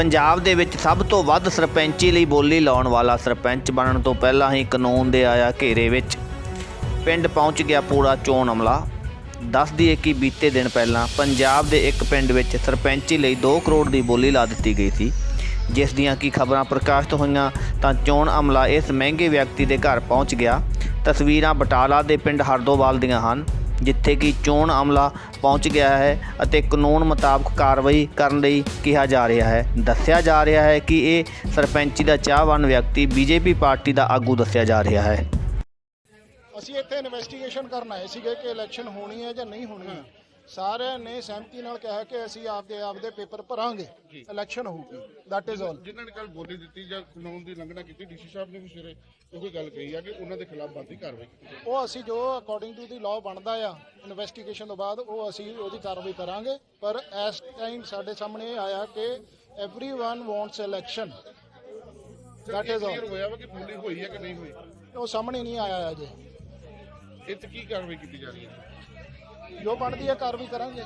ਪੰਜਾਬ ਦੇ ਵਿੱਚ ਸਭ ਤੋਂ ਵੱਧ ਸਰਪੰਚੀ ਲਈ ਬੋਲੀ ਲਾਉਣ ਵਾਲਾ ਸਰਪੰਚ ਬਣਨ ਤੋਂ ਪਹਿਲਾਂ ਹੀ ਕਾਨੂੰਨ ਦੇ ਆਇਆ ਘੇਰੇ ਵਿੱਚ। ਪਿੰਡ ਪਹੁੰਚ ਗਿਆ ਪੂਰਾ ਚੋਣ ਅਮਲਾ। ਦੱਸ ਦਈਏ ਕਿ ਬੀਤੇ ਦਿਨ ਪਹਿਲਾਂ ਪੰਜਾਬ ਦੇ ਇੱਕ ਪਿੰਡ ਵਿੱਚ ਸਰਪੰਚੀ ਲਈ 2 ਕਰੋੜ ਦੀ ਬੋਲੀ ਲਾ ਦਿੱਤੀ ਗਈ ਸੀ। ਜਿਸ ਦੀਆਂ ਕੀ ਖਬਰਾਂ ਪ੍ਰਕਾਸ਼ਿਤ ਹੋਈਆਂ, ਤਾਂ ਚੋਣ ਅਮਲਾ ਇਸ ਮਹਿੰਗੇ ਵਿਅਕਤੀ ਦੇ ਘਰ ਪਹੁੰਚ ਗਿਆ। ਤਸਵੀਰਾਂ ਬਟਾਲਾ ਦੇ ਪਿੰਡ ਹਰਦੋਵਾਲ ਦੀਆਂ ਹਨ। ਜਿੱਥੇ ਕਿ ਚੋਣ ਅਮਲਾ ਪਹੁੰਚ ਗਿਆ ਹੈ ਅਤੇ ਕਾਨੂੰਨ ਮੁਤਾਬਕ ਕਾਰਵਾਈ ਕਰਨ ਲਈ ਕਿਹਾ ਜਾ ਰਿਹਾ ਹੈ। ਦੱਸਿਆ ਜਾ ਰਿਹਾ ਹੈ ਕਿ ਇਹ ਸਰਪੰਚੀ ਦਾ ਚਾਹਵਾਨ ਵਿਅਕਤੀ ਬੀਜੇਪੀ ਪਾਰਟੀ ਦਾ ਆਗੂ ਦੱਸਿਆ ਜਾ ਰਿਹਾ ਹੈ। ਅਸੀਂ ਇੱਥੇ ਇਨਵੈਸਟੀਗੇਸ਼ਨ ਕਰਨ ਆਏ ਸੀਗੇ ਕਿ ਇਲੈਕਸ਼ਨ ਹੋਣੀ ਹੈ ਜਾਂ ਨਹੀਂ ਹੋਣੀ ਹੈ। ਸਾਰਿਆਂ ਨੇ ਸਹਿਮਤੀ ਨਾਲ ਕਿਹਾ ਕਿ ਅਸੀਂ ਆਪਦੇ ਆਪਦੇ ਪੇਪਰ ਭਰਾਂਗੇ ਇਲੈਕਸ਼ਨ ਹੋਊਗੀ ਦੈਟ ਇਜ਼ ਆਲ ਜਿਨ੍ਹਾਂ ਨੇ ਕੱਲ ਬੋਲੀ ਦਿੱਤੀ ਜਾਂ ਕਾਨੂੰਨ ਦੀ ਉਲੰਘਣਾ ਕੀਤੀ ਡੀਸੀ ਸਾਹਿਬ ਨੇ ਵੀ ਸਵੇਰੇ ਉਹ ਗੱਲ ਕਹੀ ਆ ਕਿ ਉਹਨਾਂ ਦੇ ਖਿਲਾਫ ਬਣਦੀ ਕਾਰਵਾਈ ਕੀਤੀ ਜਾਵੇ। ਉਹ ਅਸੀਂ ਜੋ ਅਕੋਰਡਿੰਗ ਟੂ ਦੀ ਲਾਅ ਬਣਦਾ ਆ ਇਨਵੈਸਟੀਗੇਸ਼ਨ ਤੋਂ ਬਾਅਦ ਉਹ ਅਸੀਂ ਉਹਦੀ ਕਾਰਵਾਈ ਕਰਾਂਗੇ ਪਰ ਇਸ ਟਾਈਮ ਸਾਡੇ ਸਾਹਮਣੇ ਇਹ ਆਇਆ ਕਿ एवरीवन ਵਾਂਟਸ ਇਲੈਕਸ਼ਨ ਦੈਟ ਇਹ ਇਜ਼ clear ਆਲ ਹੋਇਆ ਵਾ ਕਿ ਬੋਲੀ ਹੋਈ ਹੈ ਕਿ ਨਹੀਂ ਹੋਈ ਉਹ ਸਾਹਮਣੇ ਨਹੀਂ ਆਇਆ ਅਜੇ ਇਹ ਤੇ ਕੀ ਕਾਰਵਾਈ ਕੀਤੀ ਜਾ ਰਹੀ ਹੈ ਜੋ ਬਣਦੀ ਹੈ ਕਾਰਵਾਈ ਕਰਾਂਗੇ।